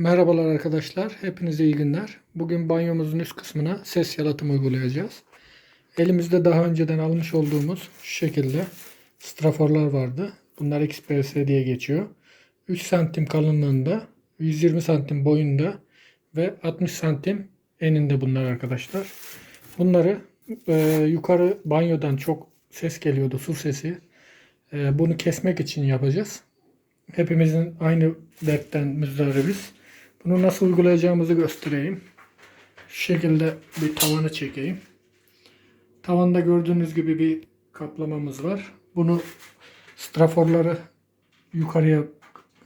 Merhabalar arkadaşlar. Hepinize iyi günler. Bugün banyomuzun üst kısmına ses yalıtımı uygulayacağız. Elimizde daha önceden almış olduğumuz şu şekilde straforlar vardı. Bunlar XPS diye geçiyor. 3 santim kalınlığında, 120 santim boyunda ve 60 santim eninde bunlar arkadaşlar. Bunları e, yukarı banyodan çok ses geliyordu, su sesi. E, bunu kesmek için yapacağız. Hepimizin aynı dertten müzdaribiz. Bunu nasıl uygulayacağımızı göstereyim. Şu şekilde bir tavanı çekeyim. Tavanda gördüğünüz gibi bir kaplamamız var. Bunu straforları yukarıya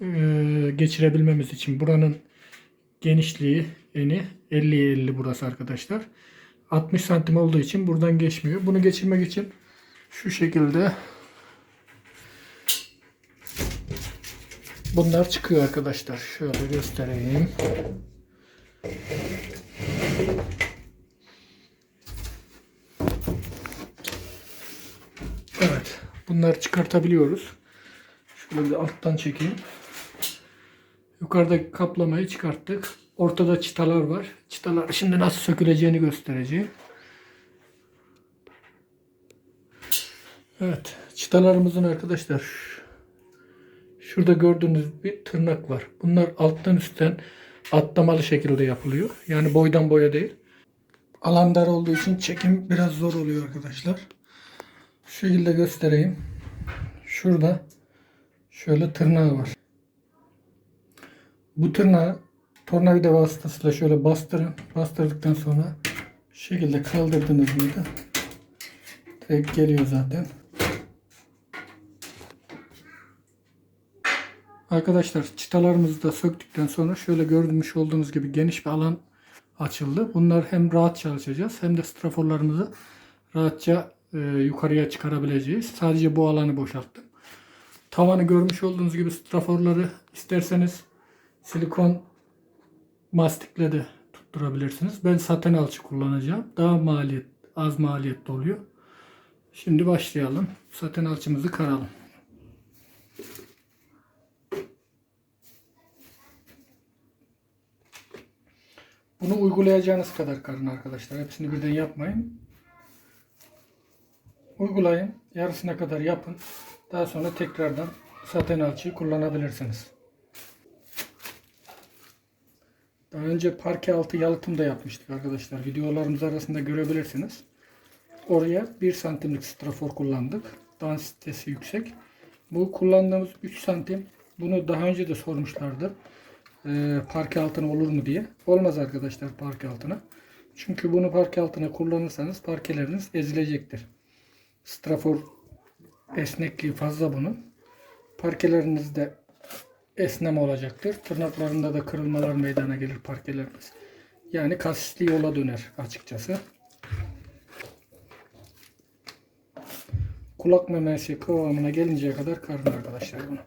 e, geçirebilmemiz için buranın genişliği eni 50'ye 50 burası arkadaşlar. 60 santim olduğu için buradan geçmiyor. Bunu geçirmek için şu şekilde Bunlar çıkıyor arkadaşlar. Şöyle göstereyim. Evet. Bunları çıkartabiliyoruz. Şöyle bir alttan çekeyim. Yukarıdaki kaplamayı çıkarttık. Ortada çıtalar var. Çıtalar şimdi nasıl söküleceğini göstereceğim. Evet. Çıtalarımızın arkadaşlar Şurada gördüğünüz bir tırnak var. Bunlar alttan üstten atlamalı şekilde yapılıyor. Yani boydan boya değil. Alan dar olduğu için çekim biraz zor oluyor arkadaşlar. Şu şekilde göstereyim. Şurada şöyle tırnağı var. Bu tırnağı tornavida vasıtasıyla şöyle bastırın. Bastırdıktan sonra şekilde kaldırdınız mıydı? Direkt geliyor zaten. Arkadaşlar çıtalarımızı da söktükten sonra şöyle görmüş olduğunuz gibi geniş bir alan açıldı. Bunlar hem rahat çalışacağız hem de straforlarımızı rahatça e, yukarıya çıkarabileceğiz. Sadece bu alanı boşalttım. Tavanı görmüş olduğunuz gibi straforları isterseniz silikon mastikle de tutturabilirsiniz. Ben saten alçı kullanacağım. Daha maliyet, az maliyetli oluyor. Şimdi başlayalım. Saten alçımızı karalım. Bunu uygulayacağınız kadar karın arkadaşlar. Hepsini birden yapmayın. Uygulayın. Yarısına kadar yapın. Daha sonra tekrardan saten alçıyı kullanabilirsiniz. Daha önce parke altı yalıtım da yapmıştık arkadaşlar. Videolarımız arasında görebilirsiniz. Oraya 1 santimlik strafor kullandık. Densitesi yüksek. Bu kullandığımız 3 santim. Bunu daha önce de sormuşlardı e, parke altına olur mu diye. Olmaz arkadaşlar parke altına. Çünkü bunu parke altına kullanırsanız parkeleriniz ezilecektir. Strafor esnekliği fazla bunun. Parkelerinizde esneme olacaktır. Tırnaklarında da kırılmalar meydana gelir parkeleriniz. Yani kasisli yola döner açıkçası. Kulak memesi kıvamına gelinceye kadar karın arkadaşlar bunu.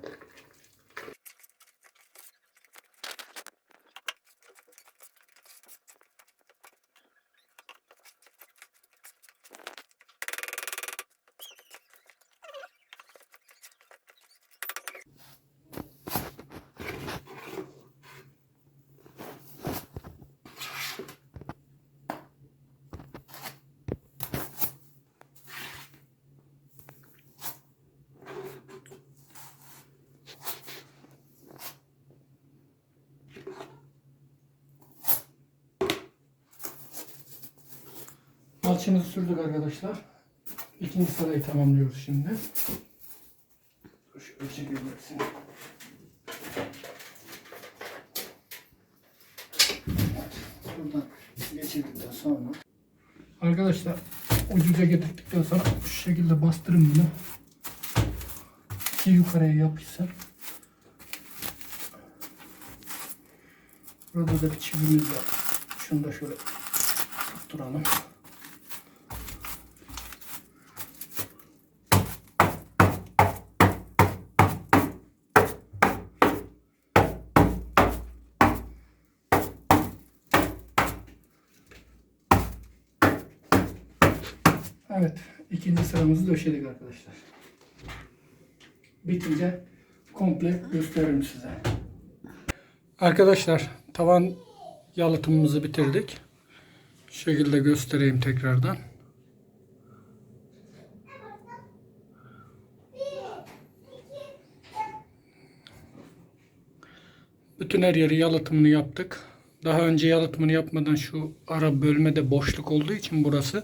Alçımızı sürdük arkadaşlar. İkinci sırayı tamamlıyoruz şimdi. Şöyle çekebilirsin. Buradan geçirdikten sonra Arkadaşlar ucuca getirdikten sonra şu şekilde bastırın bunu. İki yukarıya yapışsın. Burada da bir çivimiz var. Şunu da şöyle tutturalım. Evet, ikinci sıramızı döşedik arkadaşlar. Bitince komple gösteririm size. Arkadaşlar tavan yalıtımımızı bitirdik. Şu şekilde göstereyim tekrardan. Bütün her yeri yalıtımını yaptık. Daha önce yalıtımını yapmadan şu ara bölmede boşluk olduğu için burası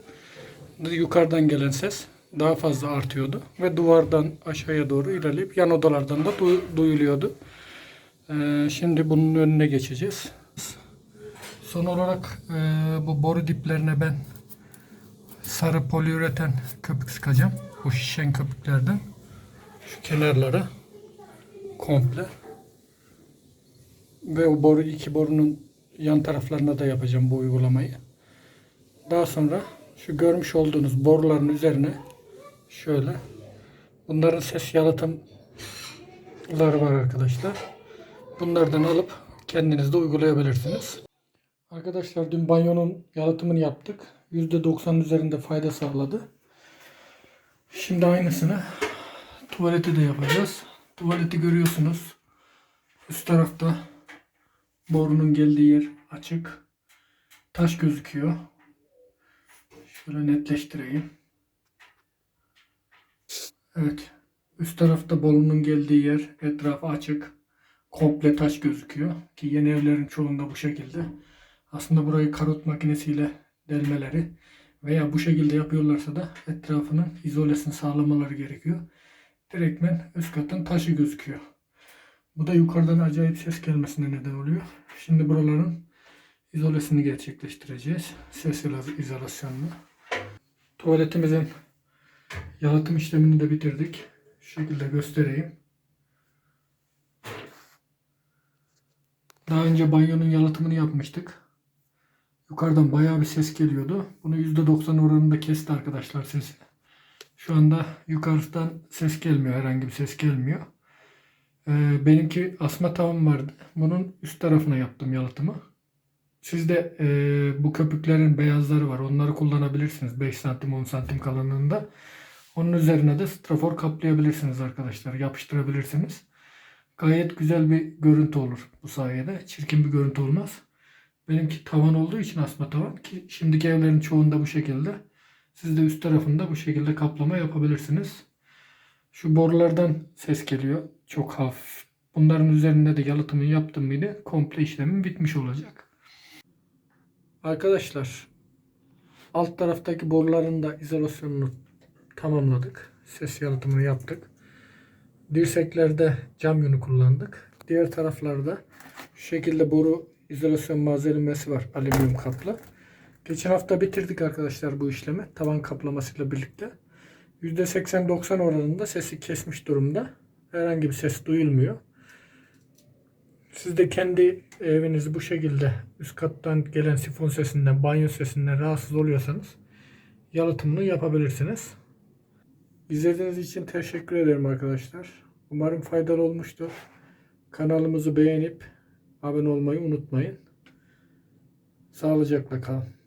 yukarıdan gelen ses daha fazla artıyordu. Ve duvardan aşağıya doğru ilerleyip yan odalardan da du- duyuluyordu. Ee, şimdi bunun önüne geçeceğiz. Son olarak e, bu boru diplerine ben sarı poliüreten köpük sıkacağım. Bu şişen köpüklerden. Şu kenarlara komple. Ve o boru iki borunun yan taraflarına da yapacağım bu uygulamayı. Daha sonra şu görmüş olduğunuz boruların üzerine şöyle bunların ses yalıtımları var arkadaşlar. Bunlardan alıp kendiniz de uygulayabilirsiniz. Arkadaşlar dün banyonun yalıtımını yaptık. %90 üzerinde fayda sağladı. Şimdi aynısını tuvaleti de yapacağız. Tuvaleti görüyorsunuz. Üst tarafta borunun geldiği yer açık. Taş gözüküyor. Şöyle netleştireyim. Evet. Üst tarafta borunun geldiği yer etrafı açık. Komple taş gözüküyor. Ki yeni evlerin çoğunda bu şekilde. Aslında burayı karot makinesiyle delmeleri veya bu şekilde yapıyorlarsa da etrafının izolesini sağlamaları gerekiyor. Direktmen üst katın taşı gözüküyor. Bu da yukarıdan acayip ses gelmesine neden oluyor. Şimdi buraların izolesini gerçekleştireceğiz. Ses izo- izolasyonunu. Tuvaletimizin yalıtım işlemini de bitirdik. Şu şekilde göstereyim. Daha önce banyonun yalıtımını yapmıştık. Yukarıdan bayağı bir ses geliyordu. Bunu %90 oranında kesti arkadaşlar sesi. Şu anda yukarıdan ses gelmiyor. Herhangi bir ses gelmiyor. Ee, benimki asma tavam vardı. Bunun üst tarafına yaptım yalıtımı. Sizde e, bu köpüklerin beyazları var. Onları kullanabilirsiniz. 5 santim 10 santim kalınlığında. Onun üzerine de strafor kaplayabilirsiniz arkadaşlar. Yapıştırabilirsiniz. Gayet güzel bir görüntü olur bu sayede. Çirkin bir görüntü olmaz. Benimki tavan olduğu için asma tavan ki şimdiki evlerin çoğunda bu şekilde. Siz de üst tarafında bu şekilde kaplama yapabilirsiniz. Şu borulardan ses geliyor. Çok hafif. Bunların üzerinde de yalıtımını yaptım mıydı komple işlemim bitmiş olacak. Arkadaşlar alt taraftaki boruların da izolasyonunu tamamladık. Ses yalıtımını yaptık. Dirseklerde cam yünü kullandık. Diğer taraflarda şu şekilde boru izolasyon malzemesi var alüminyum kaplı. Geçen hafta bitirdik arkadaşlar bu işlemi tavan kaplamasıyla birlikte. %80-90 oranında sesi kesmiş durumda. Herhangi bir ses duyulmuyor. Siz de kendi evinizi bu şekilde üst kattan gelen sifon sesinden, banyo sesinden rahatsız oluyorsanız yalıtımını yapabilirsiniz. İzlediğiniz için teşekkür ederim arkadaşlar. Umarım faydalı olmuştur. Kanalımızı beğenip abone olmayı unutmayın. Sağlıcakla kalın.